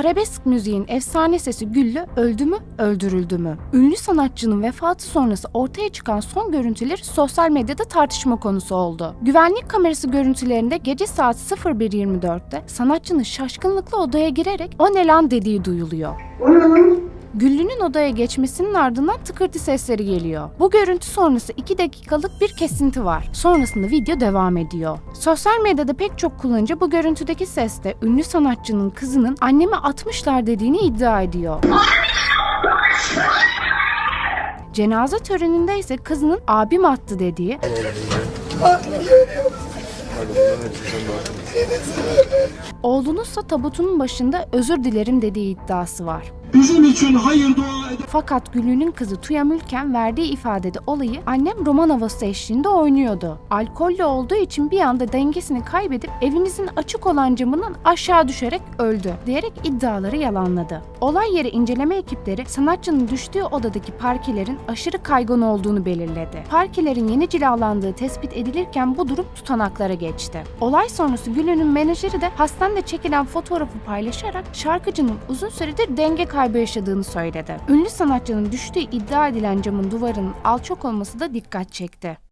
Arabesk müziğin efsane sesi Güllü öldü mü, öldürüldü mü? Ünlü sanatçının vefatı sonrası ortaya çıkan son görüntüler sosyal medyada tartışma konusu oldu. Güvenlik kamerası görüntülerinde gece saat 01.24'te sanatçının şaşkınlıkla odaya girerek o ne lan dediği duyuluyor. Güllü'nün odaya geçmesinin ardından tıkırtı sesleri geliyor. Bu görüntü sonrası 2 dakikalık bir kesinti var. Sonrasında video devam ediyor. Sosyal medyada pek çok kullanıcı bu görüntüdeki seste ünlü sanatçının kızının annemi atmışlar dediğini iddia ediyor. Cenaze töreninde ise kızının abim attı dediği, oğlunuzsa tabutunun başında özür dilerim dediği iddiası var. Bizim için hayır dua eden Fakat Güllü'nün kızı Tuya Mülken verdiği ifadede olayı annem roman havası eşliğinde oynuyordu. Alkollü olduğu için bir anda dengesini kaybedip evimizin açık olan camından aşağı düşerek öldü diyerek iddiaları yalanladı. Olay yeri inceleme ekipleri sanatçının düştüğü odadaki parkelerin aşırı kaygan olduğunu belirledi. Parkelerin yeni cilalandığı tespit edilirken bu durum tutanaklara geçti. Olay sonrası Güllü'nün menajeri de hastanede çekilen fotoğrafı paylaşarak şarkıcının uzun süredir denge kaybı yaşadığını söyledi. Ünlü sanatçının düştüğü iddia edilen camın duvarının alçak olması da dikkat çekti.